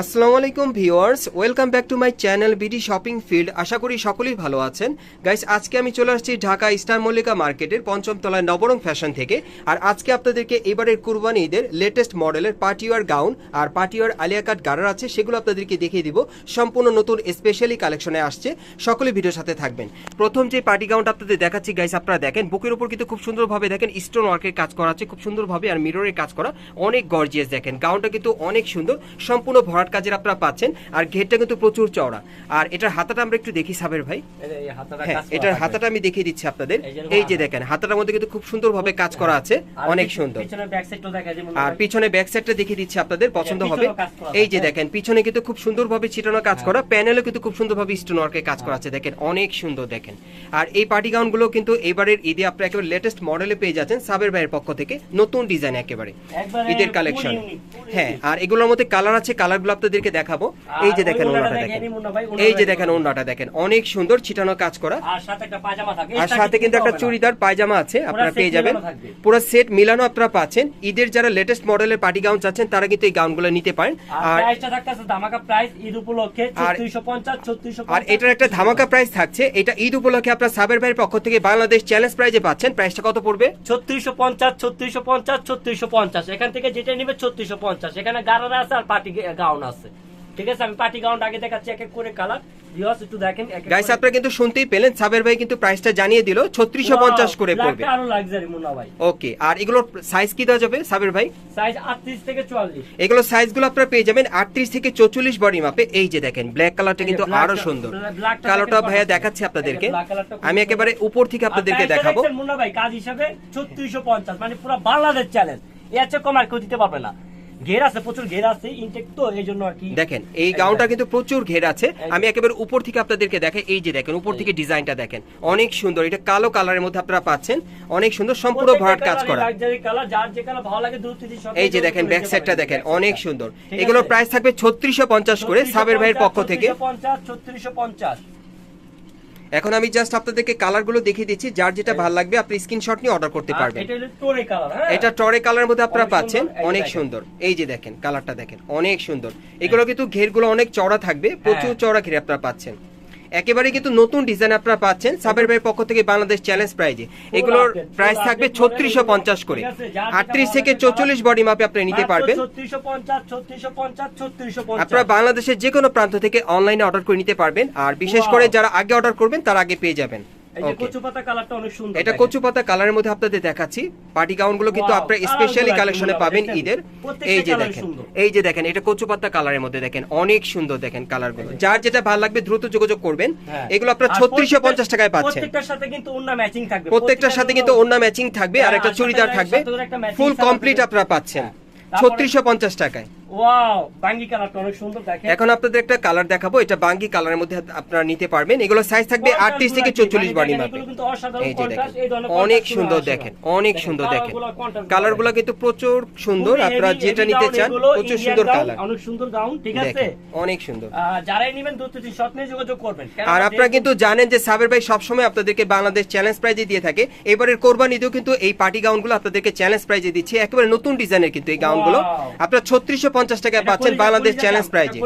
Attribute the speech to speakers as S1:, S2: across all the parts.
S1: আসসালামু আলাইকুম viewers, welcome back to my channel BD shopping field. আশা করি সকলেই ভালো আছেন। গাইস, আজকে আমি চলে আসছি ঢাকা ইস্টার মল্লিকা মার্কেটের পঞ্চম তলায় নবরং ফ্যাশন থেকে। আর আজকে আপনাদেরকে এবারের কুরবানি ঈদের লেটেস্ট মডেলের পার্টিওয়ার গাউন আর পার্টিওয়ার আলিয়া কাট গারার আছে, সেগুলো আপনাদেরকে দেখিয়ে দিব। সম্পূর্ণ নতুন স্পেশালি কালেকশনে আসছে। সকলে ভিডিওর সাথে থাকবেন। প্রথম যে পার্টি গাউনটা আপনাদের দেখাচ্ছি, গাইস, আপনারা দেখেন, বুকের উপর কিন্তু খুব সুন্দরভাবে দেখেন স্টোন ওয়ার্কের কাজ করা আছে, খুব সুন্দরভাবে, আর মিররের কাজ করা, অনেক গর্জিয়াস দেখেন। গাউনটা কিন্তু অনেক সুন্দর, সম্পূর্ণ ভরাট কাজের আপনারা পাচ্ছেন আর ঘেরটা কিন্তু প্রচুর চওড়া। আর এটার হাতাটা আমরা একটু দেখি সাবের ভাই। হ্যাঁ এটার হাতাটা আমি দেখিয়ে দিচ্ছি আপনাদের।
S2: এই যে।
S1: দেখেন হাতাটার মধ্যে কিন্তু খুব সুন্দরভাবে কাজ করা আছে অনেক সুন্দর। আর পিছনে ব্যাক সাইডটা দেখিয়ে দিচ্ছি আপনাদের পছন্দ হবে। এই যে
S2: আছে।
S1: দেখেন পিছনে কিন্তু খুব সুন্দরভাবে ছিটানো কাজ করা প্যানেলে কিন্তু খুব সুন্দরভাবে স্টোন ওয়ার্কের কাজ করা আছে দেখেন অনেক সুন্দর দেখেন। আর এই পার্টি গাউনগুলো কিন্তু এবারের ঈদে আপনারা একেবারে লেটেস্ট মডেলে পেয়ে যাচ্ছেন সাবের ভাইয়ের পক্ষ থেকে নতুন ডিজাইন একেবারে ঈদের কালেকশন হ্যাঁ আর এগুলোর মধ্যে কালার আছে কালারগুলো আপনাদেরকে দেখাবো। এই যে দেখেন ওনাটা
S2: দেখেন, এই
S1: যে
S2: দেখেন।
S1: ওনাটা দেখেন। অনেক সুন্দর ছিটানো কাজ করা।
S2: আর সাথে
S1: কিন্তু একটা চুড়িদার পায়জামা আছে আপনারা পেয়ে যাবেন। পুরো সেট মিলানো আপনারা পাচ্ছেন। ঈদের যারা লেটেস্ট মডেলের পার্টি গাউন চাচ্ছেন তারা কিন্তু এই গাউনগুলো নিতে পারেন।
S2: আর
S1: আর
S2: ধামাকা প্রাইস ঈদ উপলক্ষে
S1: আর-
S2: 3650 3650
S1: আর এটার একটা ধামাকা প্রাইস থাকছে। এটা ঈদ উপলক্ষে আপনার সাবের ভাইয়ের পক্ষ থেকে বাংলাদেশ চ্যালেঞ্জ প্রাইজে পাচ্ছেন। প্রাইসটা কত পড়বে?
S2: 3650 3650 3650 এখান থেকে যেটা নিবে 3650 এখানে গারারা আছে আর পার্টি গাউন আছে। ঠিক আছে আমি পার্টি গাউন আগে দেখাচ্ছি এক এক করে কালার ভিউয়ার্স একটু দেখেন এক এক
S1: গাইস আপনারা কিন্তু শুনতেই পেলেন সাবের ভাই কিন্তু প্রাইসটা জানিয়ে দিল ছত্রিশশো পঞ্চাশ
S2: Wow,
S1: করে পড়বে
S2: আরও লাক্সারি মুন্না ভাই।
S1: ওকে আর এগুলোর সাইজ কি দেওয়া যাবে সাবের ভাই?
S2: সাইজ 38 থেকে 44
S1: এগুলো সাইজগুলো আপনারা পেয়ে যাবেন আটত্রিশ থেকে চৌচল্লিশ বডি মাপে এই যে দেখেন ব্ল্যাক কালারটা কিন্তু
S2: আরও
S1: সুন্দর। কালোটা ভাইয়া দেখাচ্ছি আপনাদেরকে। আমি একেবারে উপর থেকে আপনাদেরকে দেখাবো।
S2: মুন্না ভাই কাজ হিসাবে 3650 মানে পুরো বাংলাদেশ চ্যালেঞ্জ এর চেয়ে কম আর কেউ দিতে পারবে না। ঘের আছে প্রচুর ঘের আছে ইনটেক তো এই জন্য আর কি।
S1: দেখেন এই গাউনটা কিন্তু প্রচুর ঘের আছে। আমি একেবারে উপর থেকে আপনাদেরকে দেখাই এই যে দেখেন উপর থেকে ডিজাইনটা দেখেন অনেক সুন্দর। এটা কালো কালারের মধ্যে আপনারা পাচ্ছেন অনেক সুন্দর সম্পূর্ণ ভরাট কাজ করা।
S2: কালার যার যে কালার ভালো লাগে দ্রুত দিন
S1: এই যে দেখেন ব্যাক সাইডটা দেখেন অনেক সুন্দর। এগুলোর প্রাইস থাকবে ছত্রিশশো পঞ্চাশ করে সাবের ভাইয়ের পক্ষ থেকে।
S2: 3650 3650
S1: এখন আমি জাস্ট আপনাদেরকে কালারগুলো দেখিয়ে দিচ্ছি যার যেটা ভালো লাগবে আপনি স্ক্রিনশট নিয়ে অর্ডার করতে পারবেন।
S2: এটা হ্যাঁ।
S1: টরে কালার মধ্যে আপনারা পাচ্ছেন অনেক সুন্দর। এই যে দেখেন কালারটা দেখেন অনেক সুন্দর। এগুলো কিন্তু ঘেরগুলো অনেক চড়া থাকবে প্রচুর
S2: চওড়া
S1: চড়া ঘের আপনারা পাচ্ছেন। একেবারে কিন্তু নতুন ডিজাইন আপনারা পাচ্ছেন। সাবের ভাইয়ের পক্ষ থেকে বাংলাদেশ চ্যালেঞ্জ প্রাইজে এগুলোর প্রাইস থাকবে ছত্রিশশো পঞ্চাশ করে। আটত্রিশ থেকে চৌচল্লিশ বডি মাপে আপনি নিতে পারবেন।
S2: 3650 3650 3650
S1: আপনারা বাংলাদেশের যে কোনো প্রান্ত থেকে অনলাইনে অর্ডার করে নিতে পারবেন। আর বিশেষ করে যারা আগে অর্ডার করবেন তারা আগে পেয়ে যাবেন। এটা
S2: দেখেন।
S1: কচু পাতা কালারের মধ্যে আপনাদের দেখাচ্ছি। পার্টি গাউনগুলো কিন্তু আপনারা স্পেশালি কালেকশনে পাবেন
S2: দেখেন।
S1: ঈদের। এই যে দেখেন এই যে দেখেন এটা কচু পাতা কালারের মধ্যে দেখেন অনেক সুন্দর দেখেন কালারগুলো যার যেটা ভালো লাগবে দ্রুত যোগাযোগ করবেন।
S2: হ্যাঁ।
S1: এগুলো আপনারা ছত্রিশশো পঞ্চাশ টাকায় পাচ্ছেন।
S2: প্রত্যেকটার সাথে কিন্তু ওন্না ম্যাচিং থাকবে।
S1: প্রত্যেকটার সাথে কিন্তু অন্য ম্যাচিং থাকবে আর
S2: হ্যাঁ,
S1: একটা চুড়িদার থাকবে। ফুল কমপ্লিট আপনারা পাচ্ছেন।
S2: হ্যাঁ।
S1: ছত্রিশশো পঞ্চাশ টাকায়।
S2: ওয়াও বাঙ্গি কালারটা অনেক সুন্দর দেখেন।
S1: এখন আপনাদের একটা কালার দেখাবো এটা বাঙ্গি কালারের মধ্যে আপনারা নিতে পারবেন। এগুলো সাইজ থাকবে
S2: Contrast
S1: আটত্রিশ থেকে
S2: গুলো
S1: চৌচল্লিশ
S2: দেখেন,
S1: বডি মাপে এই যে দেখেন অনেক সুন্দর দেখেন অনেক সুন্দর দেখেন।
S2: colour গুলো, contrast গুলো
S1: কালারগুলো কিন্তু প্রচুর সুন্দর আপনারা যেটা নিতে চান প্রচুর সুন্দর কালার
S2: অনেক সুন্দর গাউন ঠিক আছে?
S1: অনেক সুন্দর।
S2: যারাই নেবেন দ্রুত শট নিয়ে যোগাযোগ করবেন।
S1: আর আপনারা কিন্তু জানেন যে সাবের ভাই সবসময় আপনাদেরকে বাংলাদেশ চ্যালেঞ্জ প্রাইজে দিয়ে থাকে। এবারের কোরবানিতেও কিন্তু এই পার্টি গাউনগুলো আপনাদেরকে চ্যালেঞ্জ প্রাইজে দিচ্ছে। একেবারে নতুন ডিজাইনের কিন্তু এই গাউনগুলো
S2: Wow.
S1: আপনারা ছত্রিশশো পঞ্চাশ টাকায় পাচ্ছেন বাংলাদেশ চ্যালেঞ্জ প্রাইজে।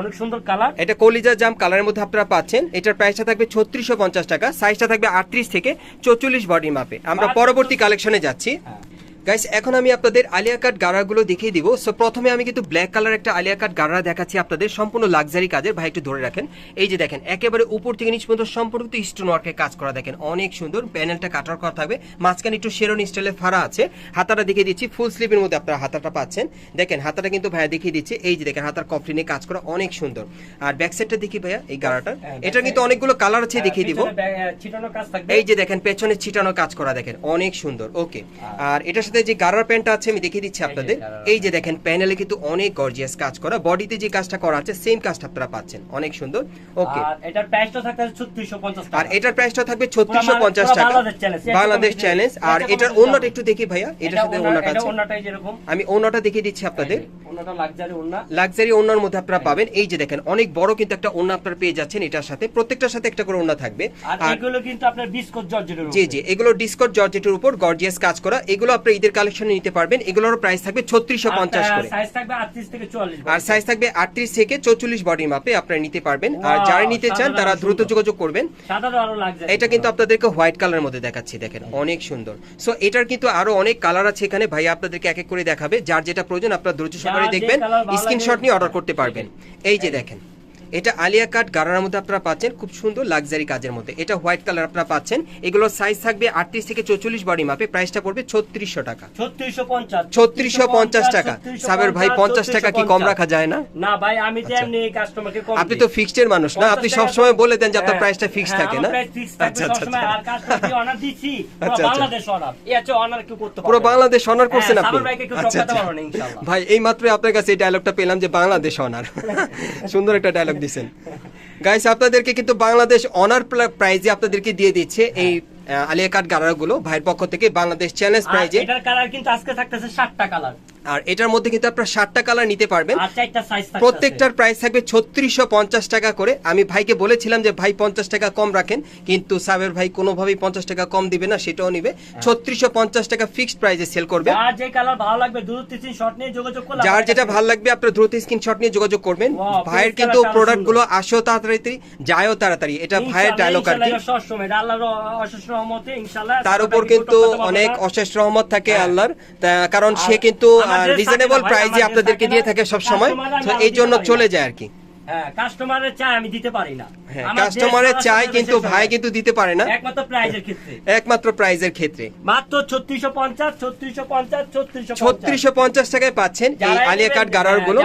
S2: অনেক সুন্দর কালার।
S1: এটা কলিজা জাম কালারের মধ্যে আপনারা পাচ্ছেন। এটার প্রাইসটা থাকবে ছত্রিশশো পঞ্চাশ টাকা। সাইজটা থাকবে আটত্রিশ থেকে চৌচল্লিশ বডি মাপে। আমরা পরবর্তী কালেকশনে যাচ্ছি।
S2: হ্যাঁ।
S1: গাইস এখন আমি আপনাদের আলিয়া কাট গাড়াগুলো দেখিয়ে দিব। সো প্রথমে আমি কিন্তু ব্ল্যাক কালার একটা আলিয়া কাট গাড়া দেখাচ্ছি আপনাদের সম্পূর্ণ লাক্সারি কাজের। ভাই একটু ধরে রাখেন। এই যে দেখেন একেবারে উপর থেকে নিচ পর্যন্ত সম্পূর্ণ স্টোন ওয়ার্কের কাজ করা দেখেন। অনেক সুন্দর প্যানেলটা কাটার করা থাকবে। মাঝখানে একটু শেরন স্টাইলে ফাড়া আছে। হাতাটা দেখিয়ে দিচ্ছি ফুল স্লিভের মধ্যে আপনারা হাতাটা পাচ্ছেন। দেখেন হাতাটা কিন্তু ভাইয়া দেখিয়ে দিচ্ছে। এই যে দেখেন হাতার কফটি নিয়ে কাজ করা অনেক সুন্দর। আর ব্যাক সাইডটা দেখি ভাইয়া এই গাড়াটার।
S2: হ্যাঁ,
S1: এটা কিন্তু অনেকগুলো কালার আছে দেখিয়ে দিব। এই যে দেখেন পেছনে ছিটানো কাজ করা দেখেন। অনেক সুন্দর ওকে আর এটার সাথে যে গারার প্যান্টটা আছে আমি দেখিয়ে দিচ্ছি আপনাদের। এই যে দেখেন প্যানেলে কিন্তু অনেক গর্জিয়াস কাজ করা। বডিতে যে কাজটা করা আছে সেম কাজটা আপনারা পাচ্ছেন। অনেক সুন্দর। ওকে
S2: আর এটার প্রাইসটা থাকবে 3650 টাকা
S1: আর এটার প্রাইসটা থাকবে ছত্রিশশো পঞ্চাশ
S2: পুরো
S1: টাকা।
S2: বাংলাদেশ এর
S1: বাংলাদেশ চ্যালেঞ্জ আর এটার
S2: দাম।
S1: একটু দেখি ভাইয়া। এটার
S2: এটা
S1: সাথে
S2: ওন্না- এটা
S1: আছে।
S2: ওন্নাটাই যেরকম।
S1: আমি অন্যটা দেখিয়ে দিচ্ছি আপনাদের।
S2: ওন্নাটা লাক্সারি ওন্না
S1: লাক্সারি ওনার মধ্যে আপনারা পাবেন। এই যে দেখেন অনেক বড় কিন্তু একটা ওনা আপনারা পেয়ে যাচ্ছেন এটার সাথে। প্রত্যেকটার সাথে একটা করে ওনা থাকবে।
S2: আর
S1: আর
S2: এগুলো কিন্তু আপনার বিস্কুট জর্জেটের উপর।
S1: জি জি এগুলো ডিসকট জর্জেটের উপর গর্জিয়াস কাজ করা। এগুলো আপনার ঈদের কালেকশনে নিতে পারবেন। এগুলোর প্রাইস থাকবে ছত্রিশশো পঞ্চাশ করে।
S2: সাইজ থাকবে 38 থেকে 44
S1: আর সাইজ থাকবে আটত্রিশ থেকে চৌচল্লিশ বডির মাপে আপনারা নিতে পারবেন। আর যারা নিতে চান তারা দ্রুত যোগাযোগ করবেন। এটা কিন্তু আপনাদেরকে হোয়াইট কালারের মধ্যে দেখাচ্ছি দেখেন অনেক সুন্দর। সো এটার কিন্তু আরও অনেক কালার আছে এখানে। ভাই আপনাদেরকে এক এক করে দেখাবে। যার যেটা প্রয়োজন আপনারা দ্রুত সহকারে দেখবেন। স্ক্রিনশট নিয়ে অর্ডার করতে পারবেন। এই যে। দেখেন। এটা আলিয়া কাট গারার মধ্যে আপনারা পাচ্ছেন খুব সুন্দর লাক্সারি কাজের মধ্যে। এটা হোয়াইট কালার আপনারা পাচ্ছেন। এগুলোর সাইজ থাকবে আটত্রিশ থেকে চৌচল্লিশ বডি মাপে প্রাইসটা পড়বে ছত্রিশশো টাকা। ছত্রিশশো পঞ্চাশ। টাকা। সাবের ভাই পঞ্চাশ টাকা কি কম রাখা যায় না?
S2: না ভাই আমি কাস্টমারকে
S1: আপনি তো ফিক্সড এর মানুষ না আপনি
S2: 50
S1: সব সময় বলে দেন যে আপনার
S2: হ্যাঁ,
S1: প্রাইসটা ফিক্স
S2: হ্যাঁ,
S1: থাকে না। আচ্ছা আচ্ছা আচ্ছা। আচ্ছা, আচ্ছা। পুরো বাংলাদেশ অনার করছেন
S2: হ্যাঁ,
S1: আপনি
S2: ভাইকে কেউ
S1: আচ্ছা আচ্ছা। ভাই এই মাত্রই আপনার কাছে এই ডায়লগটা পেলাম যে বাংলাদেশ অনার সুন্দর একটা ডায়লগ দিছেন গাইস আপনাদেরকে কিন্তু বাংলাদেশ অনার প্রাইজে আপনাদেরকে দিয়ে দিচ্ছে এই আলিয়া কাট গাড়াগুলো। ভাইয়ের পক্ষ থেকে বাংলাদেশ চ্যালেঞ্জ প্রাইজে
S2: এটার কালার কিন্তু আজকে থাকতেছে সাতটা কালার
S1: আর এটার মধ্যে কিন্তু আপনারা ষাটটা কালার নিতে পারবেন। প্রত্যেকটার প্রাইস থাকবে ছত্রিশশো পঞ্চাশ টাকা করে। আমি ভাইকে বলেছিলাম যে ভাই পঞ্চাশ টাকা কম রাখেন। কিন্তু সাবের ভাই কোনোভাবেই পঞ্চাশ টাকা কম দিবে না সেটাও নিবে। ছত্রিশশো পঞ্চাশ টাকা ফিক্সড প্রাইসে সেল করবে।
S2: যার যে কালার ভালো লাগবে দূর তিন শর্ট নিয়ে যোগাযোগ করলে
S1: যার যেটা ভালো লাগবে আপনার দ্রুত স্ক্রিনশট নিয়ে যোগাযোগ করবেন। ভাইয়ের কিন্তু প্রোডাক্টগুলো আসেও তাড়াতাড়ি যায়ও তাড়াতাড়ি। এটা ভাইয়ের ডায়লগ আর কি। তার উপর কিন্তু অনেক অশেষ রহমত থাকে
S2: হ্যাঁ।
S1: আল্লাহর। কারণ সে কিন্তু রিজনেবল প্রাইজে আপনাদেরকে দিয়ে থাকে সব সময়। তো এই জন্য চলে যায় আর কি।
S2: হ্যাঁ, কাস্টমারের চাই আমি দিতে পারি না।
S1: হ্যাঁ কাস্টমারের চাই কিন্তু ভাই কিন্তু দিতে পারে না।
S2: একমাত্র প্রাইজের ক্ষেত্রে।
S1: একমাত্র প্রাইজের
S2: মাত্র
S1: টাকায় পাচ্ছেন এই আলিয়া কাট গারারগুলো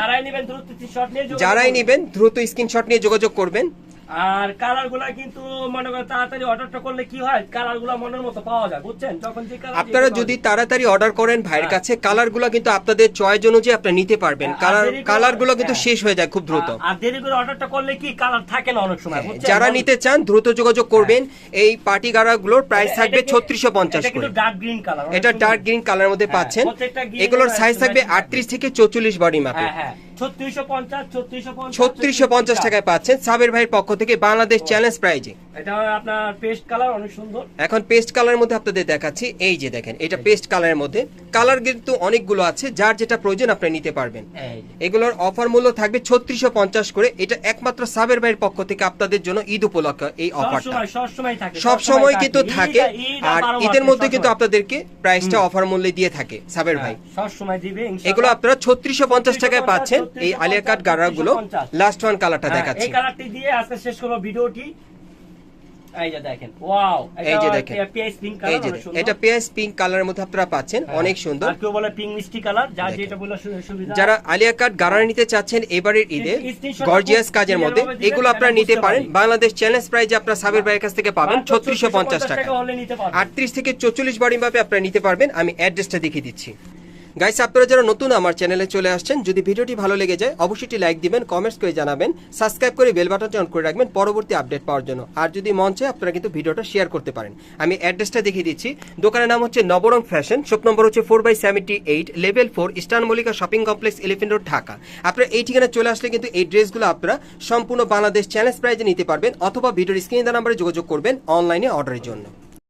S2: যারাই। নিবেন দ্রুত
S1: স্ক্রিনশট নিয়ে যোগাযোগ করবেন।
S2: আর কালারগুলা কিন্তু মনে করেন তাড়াতাড়ি অর্ডারটা করলে কি হয়? কালারগুলা মনের মতো পাওয়া যায় বুঝছেন? যখন যে colour
S1: আপনারা যদি তাড়াতাড়ি অর্ডার করেন ভাইয়ের
S2: হ্যাঁ।
S1: কাছে কালারগুলো কিন্তু আপনাদের চয়েস অনুযায়ী আপনারা নিতে পারবেন।
S2: হ্যাঁ,
S1: কালার কালারগুলো কিন্তু
S2: হ্যাঁ।
S1: শেষ হয়ে যায় খুব দ্রুত।
S2: আর দেরি করে অর্ডারটা করলে কি কালার থাকে না অনেক সময় বুঝছেন?
S1: যারা নিতে চান দ্রুত যোগাযোগ করবেন। এই পার্টি গাড়াগুলোর প্রাইস থাকবে
S2: এটা কি-
S1: ছত্রিশশো পঞ্চাশ
S2: এটা
S1: করে
S2: ডার্ক গ্রিন কালার
S1: এটা ডার্ক গ্রিন কালার মধ্যে পাচ্ছেন। এগুলোর সাইজ থাকবে
S2: matching থাকবে।
S1: আটত্রিশ থেকে চৌচল্লিশ বডি মাপে
S2: হ্যাঁ। ছত্রিশশো পঞ্চাশ
S1: টাকায় পাচ্ছেন সাবের ভাইয়ের পক্ষ থেকে বাংলাদেশ চ্যালেঞ্জ প্রাইজে
S2: এটা আপনার পেস্ট কালার অনেক সুন্দর।
S1: এখন পেস্ট কালারের মধ্যে আপনাদের দেখাচ্ছি। এই যে দেখেন এটা পেস্ট কালারের মধ্যে কালার কিন্তু অনেকগুলো আছে যার যেটা প্রয়োজন আপনি নিতে পারবেন। এগুলোর অফার মূল্য থাকবে ছত্রিশশো পঞ্চাশ করে। এটা একমাত্র সাবের ভাইয়ের পক্ষ থেকে আপনাদের জন্য ঈদ উপলক্ষে এই অফারটা সব সময় কিন্তু থাকে আর ঈদের মধ্যে কিন্তু আপনাদেরকে প্রাইসটা অফার মূল্যে দিয়ে থাকে সাবের ভাই।
S2: হ্যাঁ, সবসময় দিবে ইনশাআল্লাহ।
S1: এগুলো আপনারা ছত্রিশশো পঞ্চাশ টাকায় পাচ্ছেন। এই আলিয়া কাট গাড়া গুলো লাস্ট ওয়ান কালারটা দেখাচ্ছে।
S2: এই কালারটি দিয়ে আজকে শেষ করব ভিডিওটি। এই যে দেখেন ওয়াও
S1: এই যে দেখেন।
S2: পিএস পিঙ্ক কালার
S1: যে
S2: অনেক সুন্দর।
S1: এটা পিঙ্ক কালারের মধ্যে আপনারা পাচ্ছেন
S2: হ্যাঁ।
S1: অনেক সুন্দর।
S2: আর কেউ বলে পিঙ্ক মিষ্টি কালার যার যেটা বলে সুবিধা।
S1: যারা আলিয়া কাট গাড়া নিতে চাচ্ছেন এবারের ঈদে গর্জিয়াস কাজের মধ্যে এগুলো আপনারা নিতে পারেন। বাংলাদেশ চ্যালেঞ্জ প্রাইজে আপনারা সাবের ভাইয়ের কাছ থেকে পাবেন
S2: মাত্র
S1: ছত্রিশশো পঞ্চাশ টাকা।
S2: হলে নিতে পারবেন।
S1: আটত্রিশ থেকে চল্লিশ বাড়ি মাপে আপনারা নিতে পারবেন। আমি অ্যাড্রেসটা দেখিয়ে দিচ্ছি। গাইস আপনারা যারা নতুন আমার চ্যানেলে চলে আসছেন, যদি ভিডিওটি ভালো লেগে যায়, অবশ্যই লাইক দিবেন কমেন্টস করে জানাবেন সাবস্ক্রাইব করে বেল বাটনটি অন করে রাখবেন পরবর্তী আপডেট পাওয়ার জন্য। আর যদি মন চায়, আপনারা কিন্তু ভিডিওটা শেয়ার করতে পারেন। আমি অ্যাড্রেসটা দেখিয়ে দিচ্ছি। দোকানের নাম হচ্ছে নবরং ফ্যাশন শপ নম্বর হচ্ছে four by seventy eight level four eastern Mallika shopping complex elephant road Dhaka. আপনারা এই ঠিকানা চলে আসলে কিন্তু এই ড্রেসগুলো আপনারা সম্পূর্ণ বাংলাদেশ চ্যালেঞ্জ প্রাইজে নিতে পারবেন, অথবা ভিডিওর স্ক্রিনে নাম্বারে যোগাযোগ করবেন অনলাইনে অর্ডারের জন্য।